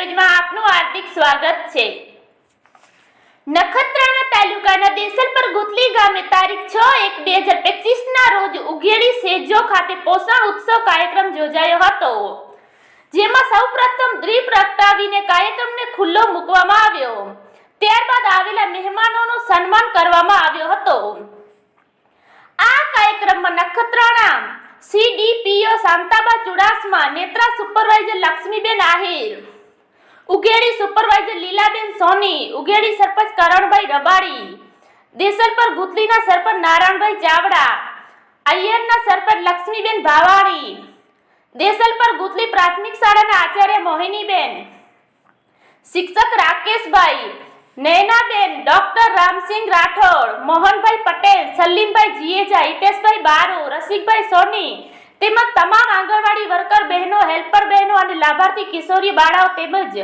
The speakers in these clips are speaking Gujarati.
ન્યૂઝમાં આપનું હાર્દિક સ્વાગત છે. નખત્રાણા તાલુકાના દેસલપર ગુતલી ગામે તારીખ છ એક બે હજાર પચીસ ના રોજ ઉઘેડી સેજો ખાતે પોષણ ઉત્સવ કાર્યક્રમ યોજાયો હતો. જેમાં સૌપ્રથમ દીપ પ્રગટાવીને કાર્યક્રમને ખુલ્લો મૂકવામાં આવ્યો. ત્યારબાદ આવેલા મહેમાનોનું સન્માન કરવામાં આવ્યો હતો. આ કાર્યક્રમમાં Nakhatrana CDPO Shantaba Chudasama, Netra supervisor Laxmiben Ahir Ugedi supervisor Lilaben Soni Ugedi sarpanch Karanbhai Rabadi Desalpar ગુતલીના sarpanch Narayanbhai Chavda અય્યરના સરપંચ લક્ષ્મીબેન ભાવાણી દેસલપર ગુતલી પ્રાથમિક શાળાના આચાર્ય મોહિનીબેન, શિક્ષક રાકેશભાઈ નૈનાબેન ડોક્ટર રામસિંહ રાઠોડ, મોહનભાઈ પટેલ, સલીમભાઈ જીએજા હિતેશભાઈ બારુ, રસિકભાઈ સોની તેમજ તમામ આંગણવાડી વર્કર બહેનો, હેલ્પર બહેનો અને લાભાર્થી કિશોરી બાળાઓ તેમજ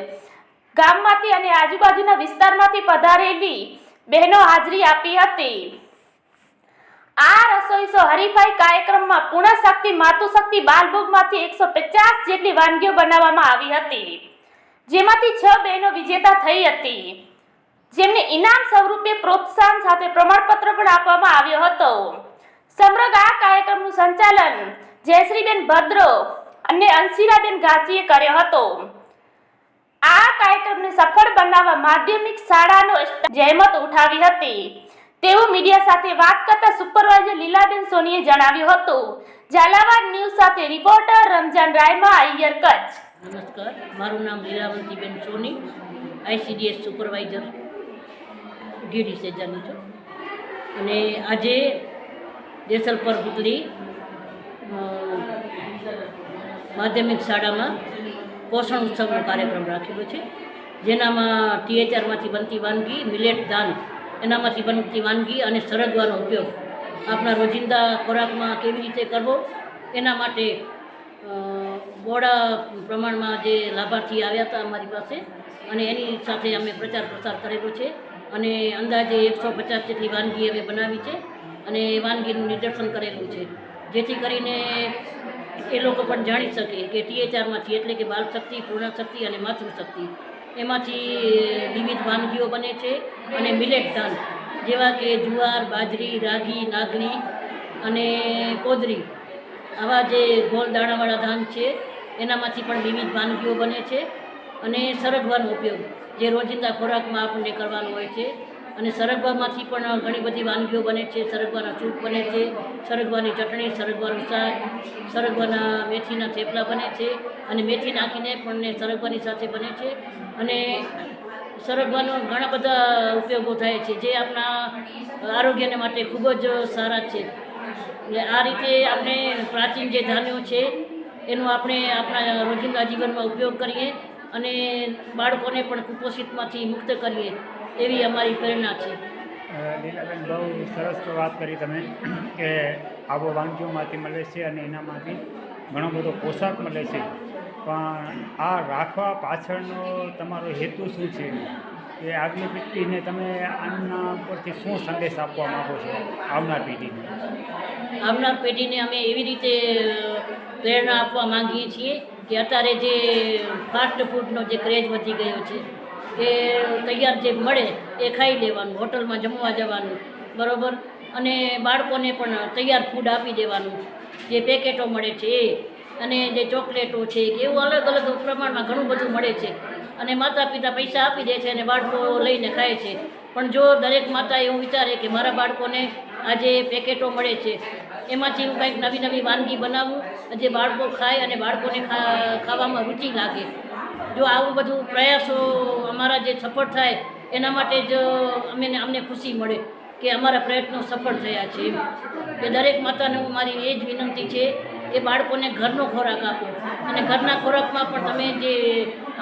ગામમાંથી અને આજુબાજુના વિસ્તારમાંથી પધારેલી બહેનો હાજરી આપી હતી. આ રસોઈ સો હરીફાઈ કાર્યક્રમમાં પૂર્ણશક્તિ, માતુશક્તિ બાલભોગમાંથી એકસો પચાસ જેટલી વાનગીઓ બનાવવામાં આવી હતી. જેમાંથી છ બહેનો વિજેતા થઈ હતી. જેમને ઇનામ સ્વરૂપે પ્રોત્સાહન સાથે પ્રમાણપત્ર પણ આપવામાં આવ્યો હતો. સમગ્ર આ કાર્યક્રમનું સંચાલન જયશ્રીબેન ભદ્રો અને અંશીરાબેન ગાંધીએ કર્યો હતો. આ કાર્યક્રમને સફળ બનાવવા માધ્યમિક શાળાનો જહેમત ઉઠાવી હતી. તેવું મીડિયા સાથે વાત કરતા સુપરવાઇઝર લીલાબેન સોનીએ જણાવ્યું હતું ઝાલાવાડ ન્યૂઝ સાથે રિપોર્ટર રમજાન રાયમા અય્યર કચ્છ. નમસ્કાર મારું નામ લીલાવંતીબેન સોની આઈસીડીએસ સુપરવાઇઝર ગીડી સેજાની છું. અને આજે દેસલપર પુતલી અ, માધ્યમિક શાળામાં પોષણ ઉત્સવનો કાર્યક્રમ રાખેલો છે, જેનામાં ટીએચઆરમાંથી બનતી વાનગી મિલેટ દાન એનામાંથી બનતી વાનગી અને સરગવાનો ઉપયોગ આપણા રોજિંદા ખોરાકમાં કેવી રીતે કરવો, એના માટે બોડા પ્રમાણમાં જે લાભાર્થી આવ્યા હતા અમારી પાસે, અને એની સાથે અમે પ્રચાર પ્રસાર કરેલો છે, અને અંદાજે એકસો પચાસ જેટલી વાનગી અમે બનાવી છે, અને વાનગીનું નિદર્શન કરેલું છે. જેથી કરીને એ લોકો પણ જાણી શકે કે ટીએચઆરમાંથી એટલે કે બાલ શક્તિ પૂર્ણ શક્તિ અને માતૃશક્તિ. એમાંથી વિવિધ વાનગીઓ બને છે અને મિલેટ ધાન જેવા કે જુવાર, બાજરી, રાગી, નાગલી અને કોદરી. આવા જે ગોળ દાણાવાળા ધાન છે, એનામાંથી પણ વિવિધ વાનગીઓ બને છે અને સરગવાનો ઉપયોગ, જે રોજિંદા ખોરાકમાં આપણને કરવાનો હોય છે. અને સરગવામાંથી પણ ઘણી બધી વાનગીઓ બને છે. સરગવાના સૂપ બને છે, સરગવાની ચટણી, સરગવાનું શાક, સરગવાના મેથીના થેપલા બને છે અને મેથી નાખીને પણ સરગવાની સાથે બને છે. અને સરગવાનો ઘણા બધા ઉપયોગો થાય છે, જે આપણા આરોગ્યને માટે ખૂબ જ સારા છે. એટલે આ રીતે આપણે પ્રાચીન જે ધાન્યો છે, એનો આપણે આપણા રોજિંદા જીવનમાં ઉપયોગ કરીએ અને બાળકોને પણ કુપોષિતમાંથી મુક્ત કરીએ એવી અમારી પ્રેરણા છે. લીલાબેન બહુ સરસ વાત કરી તમે કે આવો વાનગીઓમાંથી મળે છે અને એનામાંથી ઘણો બધો પોશાક મળે છે. પણ આ રાખવા પાછળનો તમારો હેતુ શું છે? એ આગલી પેઢીને તમે આના પરથી શું સંદેશ આપવા માગો છો આવનાર પેઢીને? આવનાર પેઢીને અમે એવી રીતે પ્રેરણા આપવા માંગીએ છીએ કે અત્યારે જે ફાસ્ટ ફૂડનો જે ક્રેઝ વધી ગયો છે કે તૈયાર જે મળે એ ખાઈ લેવાનું, હોટલમાં જમવા જવાનું, બરાબર? અને બાળકોને પણ તૈયાર ફૂડ આપી દેવાનું, જે પેકેટો મળે છે એ, અને જે ચોકલેટો છે એવું અલગ અલગ પ્રમાણમાં ઘણું બધું મળે છે. અને માતા પિતા પૈસા આપી દે છે અને બાળકો લઈને ખાય છે. પણ જો દરેક માતા એવું વિચારે કે મારા બાળકોને આજે પેકેટો મળે છે એમાંથી હું કંઈક નવી નવી વાનગી બનાવું, જે બાળકો ખાય અને બાળકોને ખાવામાં રુચિ લાગે. જો આવું બધું પ્રયાસો અમારા જે સફળ થાય, એના માટે જ અમે અમને ખુશી મળે કે અમારા પ્રયત્નો સફળ થયા છે. કે દરેક માતાને હું મારી એ જ વિનંતી છે કે બાળકોને ઘરનો ખોરાક આપો. અને ઘરના ખોરાકમાં પણ તમે જે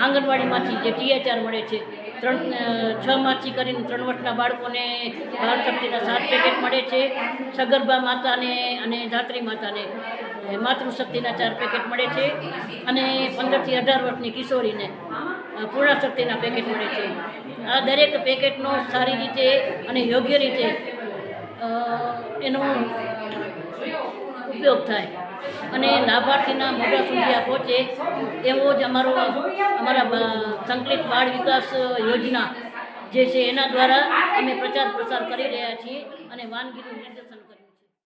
આંગણવાડીમાંથી જે ટીએચઆર મળે છે, ત્રણ છ માસથી કરીને ત્રણ વર્ષના બાળકોને બાળ શક્તિના સાત પેકેટ મળે છે, સગર્ભા માતાને અને ધાત્રી માતાને માતૃશક્તિના ચાર પેકેટ મળે છે, અને પંદરથી અઢાર વર્ષની કિશોરીને પૂર્ણ શક્તિના પેકેટ મળે છે. આ દરેક પેકેટનો સારી રીતે અને યોગ્ય રીતે એનો ઉપયોગ થાય. અને લાભાર્થીના મોઢા સુધી આ પહોંચે એવો જ અમારો અમારા સંકલિત બાળ વિકાસ યોજના જે છે એના દ્વારા અમે પ્રચાર પ્રસાર કરી રહ્યા છીએ અને વાનગીનું નિર્દેશન